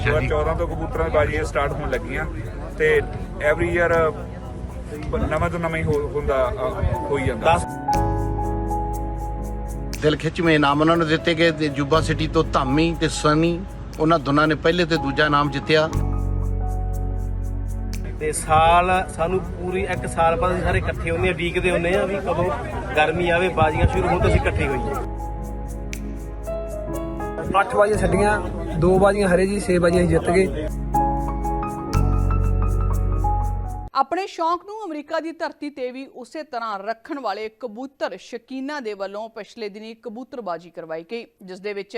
ਅੱਛਾ ਜੀ। 14 ਤੋਂ ਕਬੂਤਰਾਂ ਦੀ ਬਾਜ਼ੀਆਂ ਸਟਾਰਟ ਹੋਣ ਲੱਗੀਆਂ ਤੇ ਐਵਰੀ ਈਅਰ ਨਵਾਂ ਤੋਂ ਨਵਾਂ ਹੀ ਹੋ- ਹੁੰਦਾ ਅ, ਹੋਈ ਜਾਂਦਾ। ਦਿਲ ਖਿੱਚਵੇਂ ਇਨਾਮ ਉਹਨਾਂ ਨੂੰ ਦਿੱਤੇ ਗਏ ਤੇ ਜੁਬਾ ਸਿਟੀ ਤੋਂ ਧਾਮੀ ਤੇ ਸਨੀ ਉਹਨਾਂ ਦੋਨਾਂ ਨੇ ਪਹਿਲੇ ਤੇ ਦੂਜਾ ਇਨਾਮ ਜਿੱਤਿਆ। ਤੇ ਸਾਲ ਸਾਨੂੰ ਪੂਰੀ ਇੱਕ ਸਾਲ ਬਾਅਦ ਅਸੀਂ ਸਾਰੇ ਇਕੱਠੇ ਹੁੰਦੇ ਆ ਡੀਕਦੇ ਹੁੰਦੇ ਆ ਵੀ ਕਦੋਂ ਗਰਮੀ ਆਵੇ ਬਾਜ਼ੀਆਂ ਸ਼ੁਰੂ ਹੋਣ ਤਾਂ ਅਸੀਂ ਇਕੱਠੇ ਹੋਈਏ। ਅੱਠ ਬਾਜ਼ੀਆਂ ਛੱਡੀਆਂ ਦੋ ਬਾਜ਼ੀਆਂ, ਹਰੇ ਜੀ 6 ਬਾਜ਼ੀਆਂ ਅਸੀਂ ਜਿੱਤ ਗਏ। ਆਪਣੇ ਸ਼ੌਂਕ ਨੂੰ ਅਮਰੀਕਾ ਦੀ ਧਰਤੀ ਤੇ ਵੀ ਉਸੇ ਤਰ੍ਹਾਂ ਰੱਖਣ ਵਾਲੇ ਕਬੂਤਰ ਸ਼ਕੀਨਾ ਦੇ ਵੱਲੋਂ ਪਿਛਲੇ ਦਿਨੀ ਕਬੂਤਰਬਾਜੀ ਕਰਵਾਈ ਗਈ, ਜਿਸ ਦੇ ਵਿੱਚ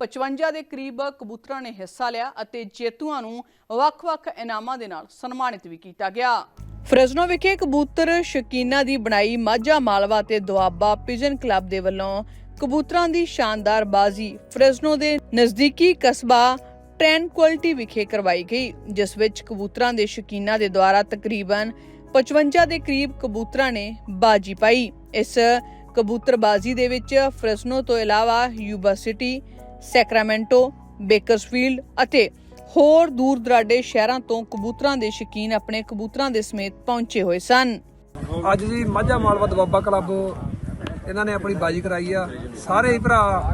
55 ਦੇ ਕਰੀਬ ਕਬੂਤਰਾਂ ਨੇ ਹਿੱਸਾ ਲਿਆ ਅਤੇ ਜੇਤੂਆਂ ਨੂੰ ਵੱਖ-ਵੱਖ ਇਨਾਮਾਂ ਦੇ ਨਾਲ ਸਨਮਾਨਿਤ ਵੀ ਕੀਤਾ ਗਿਆ। ਫ੍ਰੈਜ਼ਨੋ ਵਿਖੇ ਕਬੂਤਰ ਸ਼ਕੀਨਾ ਦੀ ਬਣਾਈ ਮਾਝਾ ਮਾਲਵਾ ਤੇ ਦੁਆਬਾ ਪਿਜਨ ਕਲੱਬ ਦੇ ਵੱਲੋਂ ਕਬੂਤਰਾਂ ਦੀ ਸ਼ਾਨਦਾਰ ਬਾਜ਼ੀ ਫ੍ਰੈਜ਼ਨੋ ਦੇ ਨਜ਼ਦੀਕੀ ਕਸਬਾ ਟ੍ਰੈਂਕੁਇਲਟੀ ਵਿਖੇ ਕਰਵਾਈ ਗਈ, ਜਿਸ ਵਿੱਚ ਕਬੂਤਰਾਂ ਦੇ ਸ਼ਕੀਨਾ ਦੇ ਦੁਆਰਾ ਤਕਰੀਬਨ 55 ਦੇ ਕਰੀਬ ਕਬੂਤਰਾਂ ਨੇ ਬਾਜੀ ਪਾਈ। ਇਸ ਕਬੂਤਰਬਾਜ਼ੀ ਦੇ ਵਿੱਚ ਫ੍ਰੈਸਨੋ ਤੋਂ ਇਲਾਵਾ ਯੂਬਾ ਸਿਟੀ, ਸੈਕਰਾਮੈਂਟੋ, ਬੇਕਰਸਫੀਲਡ ਅਤੇ ਹੋਰ ਦੂਰ ਦਰਾਡੇ ਸ਼ਹਿਰਾਂ ਤੋਂ ਕਬੂਤਰਾਂ ਦੇ ਸ਼ਕੀਨ ਆਪਣੇ ਕਬੂਤਰਾਂ ਦੇ ਸਮੇਤ ਪਹੁੰਚੇ ਹੋਏ ਸਨ। ਅੱਜ ਜੀ ਮਾਝਾ ਮਾਲਵਾ ਦਬਾਬਾ ਕਲੱਬ ਇਹਨਾਂ ਨੇ ਆਪਣੀ ਬਾਜੀ ਕਰਾਈ ਆ। ਸਾਰੇ ਹੀ ਭਰਾ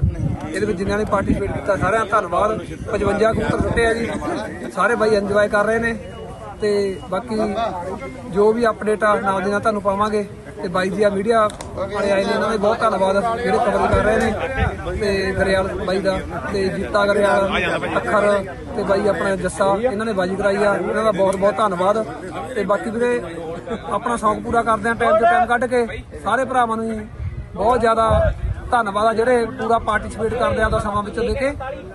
ਇਹਦੇ ਵਿੱਚ ਜਿਨ੍ਹਾਂ ਨੇ ਪਾਰਟਿਸਿਪੇਟ ਕੀਤਾ, ਸਾਰਿਆਂ ਦਾ ਧੰਨਵਾਦ। 55 ਕਬੂਤਰ ਸੁੱਟੇ ਆ ਜੀ। ਸਾਰੇ ਬਾਈ ਇੰਜੋਏ ਕਰ ਰਹੇ ਨੇ। ਤੇ ਬਾਕੀ ਜੋ ਵੀ ਅਪਡੇਟ ਆ, ਨਾਲ ਦੀ ਨਾਲ ਤੁਹਾਨੂੰ ਪਾਵਾਂਗੇ। ਤੇ ਬਾਈ ਜੀ ਆ ਮੀਡੀਆ ਵਾਲੇ ਆਏ ਨੇ ਇਹਨਾਂ ਦੇ ਬਹੁਤ ਧੰਨਵਾਦ। ਜਿਹੜੇ ਕਵਰ ਕਰ ਰਹੇ ਨੇ। ਤੇ ਗਰੇਵਾਲ ਬਾਈ ਦਾ, ਤੇ ਜੀਤਾ ਗਰੇਵਾਲ, ਅੱਖਰ, ਤੇ ਬਾਈ ਆਪਣਾ ਜੱਸਾ, ਇਹਨਾਂ ਨੇ ਬਾਜੀ ਕਰਾਈ ਆ। ਇਹਨਾਂ ਦਾ ਬਹੁਤ ਬਹੁਤ ਧੰਨਵਾਦ। ਤੇ ਬਾਕੀ ਵੀਰੇ, ਆਪਣਾ ਸ਼ੌਂਕ ਪੂਰਾ ਕਰਦੇ ਆ ਟਾਈਮ ਤੋਂ ਟਾਈਮ ਕੱਢ ਕੇ। ਸਾਰੇ ਭਰਾਵਾਂ ਨੂੰ ਬਹੁਤ ਜ਼ਿਆਦਾ ਧੰਨਵਾਦ ਆ ਜਿਹੜੇ ਪੂਰਾ ਪਾਰਟਿਸਿਪੇਟ ਕਰਦੇ ਆ ਦਾ ਸਮਾਂ ਵਿੱਚ ਦੇ ਕੇ।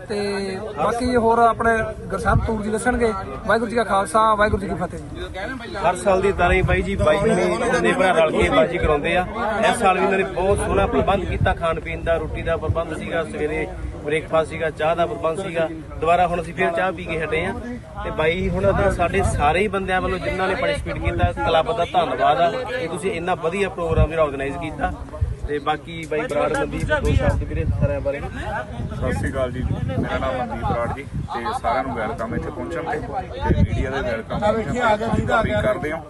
ਤੇ ਬਾਕੀ ਹੋਰ ਆਪਣੇ ਗੁਰਸੰਤ ਤੂਰ ਜੀ ਦੱਸਣਗੇ, ਵਾਹਿਗੁਰੂ ਜੀ ਕਾ ਖਾਲਸਾ, ਵਾਹਿਗੁਰੂ ਜੀ ਕੀ ਫਤਿਹ। ਹਰ ਸਾਲ ਦੀ ਤਰ੍ਹਾਂ ਹੀ ਬਾਈ ਜੀ, ਬਾਈ ਨੇ ਦੇ ਭਰਾ ਰਲ ਕੇ ਬਾਜੀ ਕਰਾਉਂਦੇ ਆ। ਇਸ ਸਾਲ ਵੀ ਇਹਨਾਂ ਨੇ ਬਹੁਤ ਸੋਹਣਾ ਪ੍ਰਬੰਧ ਕੀਤਾ ਖਾਣ ਪੀਣ ਦਾ, ਰੋਟੀ ਦਾ ਪ੍ਰਬੰਧ ਸੀਗਾ, ਸਵੇਰੇ ਬ੍ਰੇਕਫਾਸਟ ਸੀਗਾ, ਚਾਹ ਦਾ ਪ੍ਰਬੰਧ ਸੀਗਾ। ਦੁਬਾਰਾ ਹੁਣ ਅਸੀਂ ਫਿਰ ਚਾਹ ਪੀ ਕੇ ਹਟੇ ਆ। ਤੇ ਬਾਈ ਹੁਣ ਸਾਡੇ ਸਾਰੇ ਹੀ ਬੰਦਿਆਂ ਵੱਲੋਂ ਜਿਨ੍ਹਾਂ ਨੇ ਪਾਰਟਿਸਿਪੇਟ ਕੀਤਾ ਕਲੱਬ ਦਾ ਧੰਨਵਾਦ ਆ ਕਿ ਤੁਸੀਂ ਇੰਨਾ ਵਧੀਆ ਪ੍ਰੋਗਰਾਮ ਜਿਹੜਾ ਆਰਗੇਨਾਈਜ਼ ਕੀਤਾ। ਤੇ ਬਾਕੀ ਬਾਈ ਬਰਾੜ ਮਨਦੀਪ ਦੋ ਸ਼ਬਦ ਵੀਰੇ ਸਾਰਿਆਂ ਬਾਰੇ। ਸਤਿ ਸ਼੍ਰੀ ਅਕਾਲ ਜੀ। ਮੇਰਾ ਨਾਮ ਮਨਦੀਪ ਬਰਾੜ ਜੀ ਤੇ ਸਾਰਿਆਂ ਨੂੰ ਵੈਲਕਮ ਇੱਥੇ ਪਹੁੰਚਣ ਤੇ। ਤੇ ਮੀਡੀਆ ਦੇ ਵੈਲਕਮ ਵੀ ਕਰਦੇ ਹਾਂ।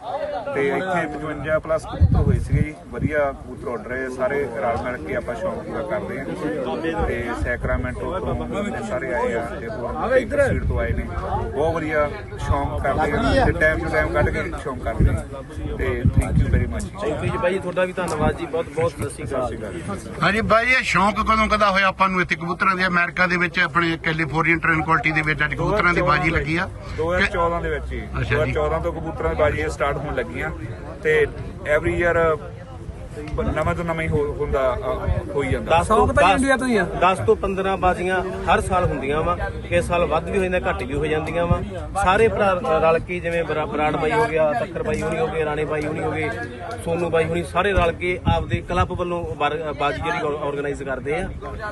ਤੇ ਇੱਥੇ 55 ਪਲੱਸ ਕਬੂਤਰ ਹੋਏ ਸੀਗੇ ਜੀ। ਵਧੀਆ ਕਬੂਤਰ ਆਰਡਰ ਹੈ। ਸਾਰੇ ਰਲ ਮਿਲ ਕੇ ਆਪਾਂ ਸ਼ੌਂਕ ਪੂਰਾ ਕਰਦੇ ਹਾਂ। ਤੇ ਸੈਕਰਾਮੈਂਟੋ ਤੋਂ ਸਾਰੇ ਆਏ ਆ ਤੇ ਹੋਰ ਸੀਟ ਤੋਂ ਆਏ ਨੇ। ਬਹੁਤ ਵਧੀਆ ਸ਼ੌਂਕ ਕਰਦੇ ਆ। ਤੇ ਟਾਈਮ ਟੂ ਟਾਈਮ ਕੱਢ ਕੇ ਸ਼ੌਂਕ ਕਰਦੇ ਆ। ਤੇ thank you very much thank you ਜੀ ਬਾਈ ਤੁਹਾਡਾ ਵੀ ਧੰਨਵਾਦ ਜੀ। ਬਹੁਤ ਬਹੁਤ ਸਤਿ ਸ਼੍ਰੀ ਅਕਾਲ। ਹਾਂਜੀ ਬਾਈ ਇਹ ਸ਼ੌਂਕ ਕਦੋਂ ਕਦਾ ਹੋਇਆ ਆਪਾਂ ਨੂੰ ਇੱਥੇ ਕਬੂਤਰਾਂ ਦੇ? ਅਮਰੀਕਾ ਦੇ ਵਿੱਚ ਆਪਣੇ ਕੈਲੀਫੋਰਨੀਆ ਟ੍ਰੈਂਕੁਇਲਟੀ ਦੇ ਵਿੱਚ ਅੱਜ ਕਬੂਤਰਾਂ ਦੀ ਬਾਜੀ ਲੱਗੀ ਆ। 2014 ਦੇ ਵਿੱਚ ਹੀ। ਅੱਛਾ ਜੀ। 2014 ਤੋਂ ਕਬੂਤਰਾਂ ਦੀ ਬਾਜ਼ੀਆਂ ਸਟਾਰਟ ਹੋਣ ਲੱਗੀਆਂ ਤੇ ਐਵਰੀ ਈਅਰ ਨਵਾਂ ਤੋਂ ਨਵਾਂ ਹੀ ਹੋ- ਹੁੰਦਾ ਅ, ਹੋਈ ਜਾਂਦਾ। 10 ਤੋਂ ਸ਼ੌਂਕ ਤਾਂ ਜੀ 10 ਇੰਡੀਆ ਤੋਂ ਹੀ ਆ। 10 ਤੋਂ 15 ਬਾਜ਼ੀਆਂ ਹਰ ਸਾਲ ਹੁੰਦੀਆਂ ਵਾ। ਇਸ ਸਾਲ ਵੱਧ ਵੀ ਹੋ ਜਾਂਦਾ ਘੱਟ ਵੀ ਹੋ ਜਾਂਦੀਆਂ ਵਾ। ਸਾਰੇ ਭਰਾ ਰਲ ਕੇ ਜਿਵੇਂ ਬਰਾ- ਬਰਾੜ ਬਾਈ ਹੋ ਗਿਆ ਤੱਕਰ ਬਾਈ ਹੋਣੀ ਹੋ ਗਏ ਰਾਣੇ ਬਾਈ ਹੋਣੀ ਹੋ ਗਏ ਸੋਨੂ ਬਾਈ ਹੋਣੀ ਸਾਰੇ ਰਲ ਕੇ ਆਪਦੇ ਕਲੱਬ ਵੱਲੋਂ ਬਾਰ- ਬਾਜੀ ਜਿਹੜੀ ਆਰਗੇਨਾਈਜ਼ ਕਰਦੇ ਆ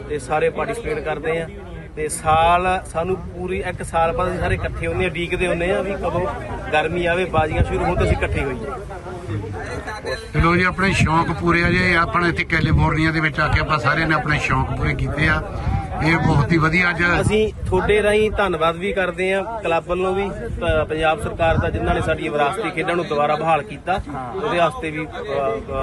ਤੇ ਸਾਰੇ ਪਾਰਟਿਸਿਪੇਟ ਕਰਦੇ ਆ। ਤੇ ਸਾਲ ਸਾਨੂੰ ਪੂਰੀ ਇੱਕ ਸਾਲ ਬਾਅਦ ਅਸੀਂ ਸਾਰੇ ਇਕੱਠੇ ਹੁੰਦੇ ਆ ਡੀਕਦੇ ਹੁੰਦੇ ਆ ਵੀ ਕਦੋਂ ਗਰਮੀ ਆਵੇ ਬਾਜ਼ੀਆਂ ਸ਼ੁਰੂ ਹੋਣ ਤਾਂ ਅਸੀਂ ਇਕੱਠੇ ਹੋਈਏ। ਚਲੋ ਜੀ ਆਪਣੇ ਸ਼ੌਂਕ ਪੂਰੇ ਆ ਜੇ। ਆਪਣਾ ਇੱਥੇ ਕੈਲੀਫੋਰਨੀਆ ਦੇ ਵਿੱਚ ਆ ਕੇ ਆਪਾਂ ਸਾਰਿਆਂ ਨੇ ਆਪਣੇ ਸ਼ੌਂਕ ਪੂਰੇ ਕੀਤੇ ਆ। ਇਹ ਬਹੁਤ ਹੀ ਵਧੀਆ ਅੱਜ ਅਸੀਂ ਤੁਹਾਡੇ ਰਾਹੀਂ ਧੰਨਵਾਦ ਵੀ ਕਰਦੇ ਹਾਂ ਕਲੱਬ ਵੱਲੋਂ ਵੀ ਪੰਜਾਬ ਸਰਕਾਰ ਦਾ ਜਿਨ੍ਹਾਂ ਨੇ ਸਾਡੀ ਵਿਰਾਸਤੀ ਖੇਡਾਂ ਨੂੰ ਦੁਬਾਰਾ ਬਹਾਲ ਕੀਤਾ। ਉਹਦੇ ਵਾਸਤੇ ਵੀ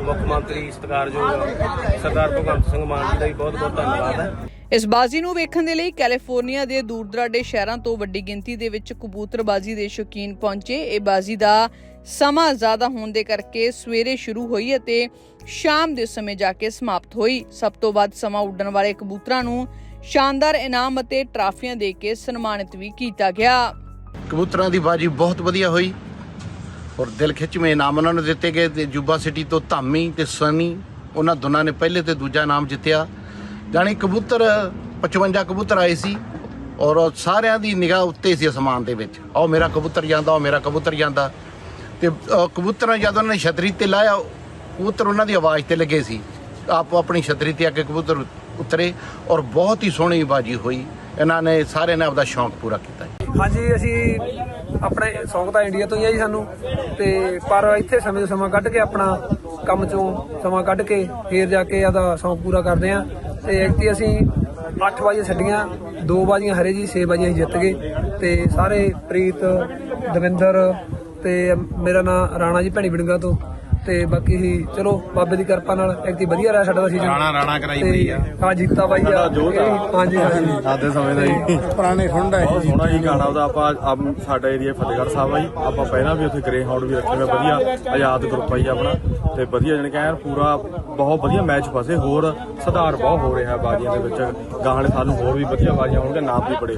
ਮੁੱਖ ਮੰਤਰੀ ਸਤਿਕਾਰਯੋਗ ਸਰਦਾਰ ਭਗਵੰਤ ਸਿੰਘ ਮਾਨ ਜੀ ਦਾ ਵੀ ਬਹੁਤ ਬਹੁਤ ਧੰਨਵਾਦ ਹੈ। ਇਸ ਬਾਜ਼ੀ ਨੂੰ ਵੇਖਣ ਦੇ ਲਈ ਕੈਲੀਫੋਰਨੀਆ ਦੇ ਦੂਰ-ਦਰਾਡੇ ਸ਼ਹਿਰਾਂ ਤੋਂ ਵੱਡੀ ਗਿਣਤੀ ਦੇ ਵਿੱਚ ਕਬੂਤਰਬਾਜ਼ੀ ਦੇ ਸ਼ੌਕੀਨ ਪਹੁੰਚੇ। ਇਹ ਬਾਜ਼ੀ ਦਾ ਸਮਾਂ ਜ਼ਿਆਦਾ ਹੋਣ ਦੇ ਕਰਕੇ ਸਵੇਰੇ ਸ਼ੁਰੂ ਹੋਈ ਅਤੇ ਸ਼ਾਮ ਦੇ ਸਮੇਂ ਜਾ ਕੇ ਸਮਾਪਤ ਹੋਈ। ਸਭ ਤੋਂ ਵੱਧ ਸਮਾਂ ਉੱਡਣ ਵਾਲੇ ਕਬੂਤਰਾਂ ਨੂੰ ਸ਼ਾਨਦਾਰ ਇਨਾਮ ਅਤੇ ਟਰਾਫੀਆਂ ਦੇ ਕੇ ਸਨਮਾਨਿਤ ਵੀ ਕੀਤਾ ਗਿਆ। ਕਬੂਤਰਾਂ ਦੀ ਬਾਜੀ ਬਹੁਤ ਵਧੀਆ ਹੋਈ ਔਰ ਦਿਲ ਖਿੱਚਵੇਂ ਇਨਾਮ ਉਹਨਾਂ ਨੂੰ ਦਿੱਤੇ ਗਏ ਜੁਬਾ ਸਿਟੀ ਤੋਂ ਧਾਮੀ ਤੇ ਸਨੀ ਉਹਨਾਂ ਦੋਨਾਂ ਨੇ ਪਹਿਲੇ ਤੇ ਦੂਜਾ ਇਨਾਮ ਜਿੱਤਿਆ। ਜਾਣੀ ਕਬੂਤਰ 55 ਕਬੂਤਰ ਆਏ ਸੀ ਔਰ ਉਹ ਸਾਰਿਆਂ ਦੀ ਨਿਗਾਹ ਉੱਤੇ ਸੀ ਅਸਮਾਨ ਦੇ ਵਿੱਚ। ਉਹ ਮੇਰਾ ਕਬੂਤਰ ਜਾਂਦਾ ਉਹ ਮੇਰਾ ਕਬੂਤਰ ਜਾਂਦਾ। ਤੇ ਅਹ, ਕਬੂਤਰਾਂ ਜਦ ਉਹਨਾਂ ਨੇ ਛਤਰੀ ਤੇ ਲਾਇਆ ਕਬੂਤਰ ਉਹਨਾਂ ਦੀ ਆਵਾਜ਼ ਤੇ ਲੱਗੇ ਸੀ। ਆਪੋ ਆਪਣੀ ਛਤਰੀ ਤੇ ਆ ਕੇ ਕਬੂਤਰ ਉਤਰੇ ਔਰ ਬਹੁਤ ਹੀ ਸੋਹਣੀ ਬਾਜੀ ਹੋਈ। ਇਹਨਾਂ ਨੇ ਸਾਰਿਆਂ ਨੇ ਆਪਦਾ ਸ਼ੌਂਕ ਪੂਰਾ ਕੀਤਾ ਹਾਂਜੀ ਅਸੀਂ ਆਪਣੇ ਸ਼ੌਂਕ ਤਾਂ ਇੰਡੀਆ ਤੋਂ ਹੀ ਆ ਜੀ ਸਾਨੂੰ। ਤੇ ਪਰ ਇੱਥੇ ਸਮੇਂ ਤੋਂ ਸਮਾਂ ਕੱਢ ਕੇ ਆਪਣਾ ਕੰਮ ਚੋਂ ਸਮਾਂ ਕੱਢ ਕੇ ਫੇਰ ਜਾ ਕੇ ਆਦਾ ਸ਼ੌਂਕ ਪੂਰਾ ਕਰਦੇ ਆ। ਤੇ ਐਕਤੀ ਅਸੀਂ 8 ਬਾਜ਼ੀਆਂ ਛੱਡੀਆਂ, ਦੋ ਬਾਜ਼ੀਆਂ ਹਰੇ ਜੀ 6 ਬਾਜ਼ੀਆਂ ਅਸੀਂ ਜਿੱਤ ਗਏ ਤੇ ਸਾਰੇ ਪ੍ਰੀਤ, ਦਵਿੰਦਰ ਤੇ ਮੇਰਾ ਨਾਮ ਰਾਣਾ ਜੀ ਭੈਣੀ ਬਿੜਗਾ ਤੋਂ। ਤੇ ਬਾਕੀ ਹੀ ਚਲੋ ਬਾਬੇ ਦੀ ਕਿਰਪਾ ਨਾਲ ਇੱਕ ਦੀ ਵਧੀਆ ਰਿਹਾ ਸਾਡਾ ਸੀਜ਼ਨ ਰਾਣਾ ਰਾਣਾ ਕਰਾਈ ਬਈ ਆ। ਹਾਂ ਜੀਤਾ ਬਾਈ ਆ। ਹਾਂਜੀ ਹਾਂਜੀ। ਆਦੇ ਸਮੇਂ ਦਾ ਜੀ ਪੁਰਾਣੇ ਖੁੰਡ ਹੈ ਜੀ ਸੋਹਣਾ ਜੀ ਗਾਣਾ ਉਹਦਾ। ਆਪਾਂ ਆਪ- ਸਾਡਾ ਏਰੀਆ ਫਤਿਹਗੜ੍ਹ ਸਾਹਿਬ ਆ ਜੀ। ਆਪਾਂ ਪਹਿਲਾਂ ਵੀ ਉੱਥੇ ਗ੍ਰੇ ਹਾਊਂਡ ਵੀ ਰੱਖੇ ਹੋਏ ਵਧੀਆ ਆਜ਼ਾਦ ਗਰੁੱਪ ਆ ਜੀ ਆਪਣਾ। ਤੇ ਵਧੀਆ ਜਾਣੀ ਕਿ ਐਨ ਪੂਰਾ ਬਹੁਤ ਵਧੀਆ ਮੈਚ ਫਸੇ। ਹੋਰ ਸੁਧਾਰ ਬਹੁਤ ਹੋ ਰਿਹਾ ਬਾਜ਼ੀਆਂ ਦੇ ਵਿੱਚ। ਗਾਹਾਂ ਵਾਲੇ ਸਾਨੂੰ ਹੋਰ ਵੀ ਵਧੀਆ ਬਾਜ਼ੀਆਂ ਹੋਣਗੇ ਨਾਮ ਵੀ ਬੜੇ।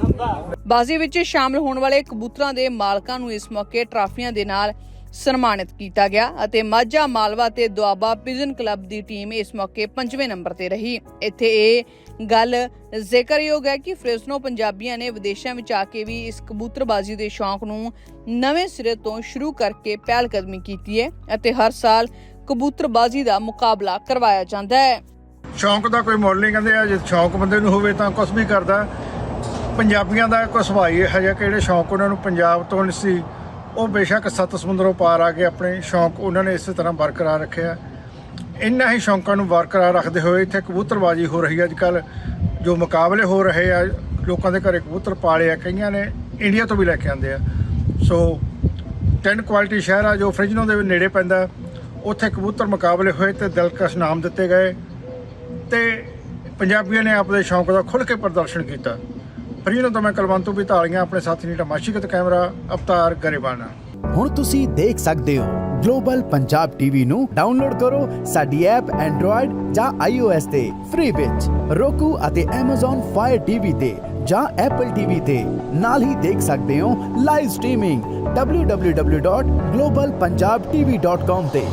ਬਾਜ਼ੀ ਵਿੱਚ ਸ਼ਾਮਲ ਹੋਣ ਵਾਲੇ ਕਬੂਤਰਾਂ ਦੇ ਮਾਲਕਾਂ ਨੂੰ ਇਸ ਮੌਕੇ ਟਰਾਫੀਆਂ ਦੇ ਨਾਲ ਸਨਮਾਨਿਤ ਕੀਤਾ ਗਿਆ ਅਤੇ ਮਾਝਾ ਮਾਲਵਾ ਤੇ ਦੁਆਬਾ ਪਿਜਨ ਕਲੱਬ ਦੀ ਟੀਮ ਇਸ ਮੌਕੇ ਪੰਜਵੇਂ ਨੰਬਰ ਤੇ ਰਹੀ। ਇੱਥੇ ਇਹ ਗੱਲ ਜ਼ਿਕਰਯੋਗ ਹੈ ਕਿ ਫ੍ਰੈਸਨੋ ਪੰਜਾਬੀਆਂ ਨੇ ਵਿਦੇਸ਼ਾਂ ਵਿੱਚ ਆ ਕੇ ਵੀ ਇਸ ਕਬੂਤਰਬਾਜ਼ੀ ਦੇ ਸ਼ੌਂਕ ਨੂੰ ਨਵੇਂ ਸਿਰੇ ਤੋਂ ਸ਼ੁਰੂ ਕਰਕੇ ਪਹਿਲ ਕਦਮੀ ਕੀਤੀ ਹੈ ਅਤੇ ਹਰ ਸਾਲ ਕਬੂਤਰਬਾਜ਼ੀ ਦਾ ਮੁਕਾਬਲਾ ਕਰਵਾਇਆ ਜਾਂਦਾ ਹੈ। ਸ਼ੌਂਕ ਦਾ ਕੋਈ ਮੁੱਲ ਨਹੀਂ, ਕਹਿੰਦੇ ਆ, ਜੇ ਸ਼ੌਂਕ ਬੰਦੇ ਨੂੰ ਹੋਵੇ ਤਾਂ ਕੁਝ ਵੀ ਕਰਦਾ। ਪੰਜਾਬੀਆਂ ਦਾ ਕੋਈ ਸੁਭਾਅ ਹੀ ਇਹੋ ਜਿਹਾ ਸ਼ੌਂਕ ਉਹਨਾਂ ਨੂੰ ਪੰਜਾਬ ਤੋਂ ਨਹੀਂ ਸੀ। ਉਹ ਬੇਸ਼ੱਕ ਸੱਤ ਸਮੁੰਦਰੋਂ ਪਾਰ ਆ ਕੇ ਆਪਣੇ ਸ਼ੌਂਕ ਉਹਨਾਂ ਨੇ ਇਸੇ ਤਰ੍ਹਾਂ ਬਰਕਰਾਰ ਰੱਖਿਆ। ਇੰਨਾ ਹੀ ਸ਼ੌਂਕਾਂ ਨੂੰ ਬਰਕਰਾਰ ਰੱਖਦੇ ਹੋਏ ਇੱਥੇ ਕਬੂਤਰਬਾਜ਼ੀ ਹੋ ਰਹੀ ਹੈ। ਅੱਜ ਕੱਲ ਜੋ ਮੁਕਾਬਲੇ ਹੋ ਰਹੇ ਆ, ਲੋਕਾਂ ਦੇ ਘਰੇ ਕਬੂਤਰ ਪਾਲੇ ਆ, ਕਈਆਂ ਨੇ ਇੰਡੀਆ ਤੋਂ ਵੀ ਲੈ ਕੇ ਆਂਦੇ ਆ। ਸੋ 10 ਕੁਆਲਿਟੀ ਸ਼ਹਿਰ ਆ, ਜੋ ਫ੍ਰਿਜਨੋ ਦੇ ਨੇੜੇ ਪੈਂਦਾ ਉੱਥੇ ਕਬੂਤਰ ਮੁਕਾਬਲੇ ਹੋਏ ਤੇ ਦਿਲਕਸ਼ ਨਾਮ ਦਿੱਤੇ ਗਏ ਤੇ ਪੰਜਾਬੀਆਂ ਨੇ ਆਪਣੇ ਸ਼ੌਂਕ ਦਾ ਖੁੱਲ੍ਹ ਕੇ ਪ੍ਰਦਰਸ਼ਨ ਕੀਤਾ। ਫਰੀਨੋ ਤੋਂ ਮੈਂ ਕਲਵੰਤੂ ਵੀ ਧਾਲੀਆਂ, ਆਪਣੇ ਸਾਥੀ ਨੀਟਾ ਮਾਸ਼ੀਕਤ ਕੈਮਰਾ, ਅਵਤਾਰ ਗਰੇਬਾਨਾ ਹੁਣ ਤੁਸੀਂ ਦੇਖ ਸਕਦੇ ਹੋ, ਗਲੋਬਲ ਪੰਜਾਬ ਟੀਵੀ ਨੂੰ ਡਾਊਨਲੋਡ ਕਰੋ ਸਾਡੀ ਐਪ ਐਂਡਰੋਇਡ ਜਾਂ iOS ਤੇ ਫ੍ਰੀ ਵਿੱਚ। Roku ਅਤੇ Amazon Fire TV ਤੇ ਜਾਂ Apple TV ਤੇ। ਨਾਲ ਹੀ ਦੇਖ ਸਕਦੇ ਹੋ ਲਾਈਵ ਸਟ੍ਰੀਮਿੰਗ www.globalpunjabtv.com ਤੇ।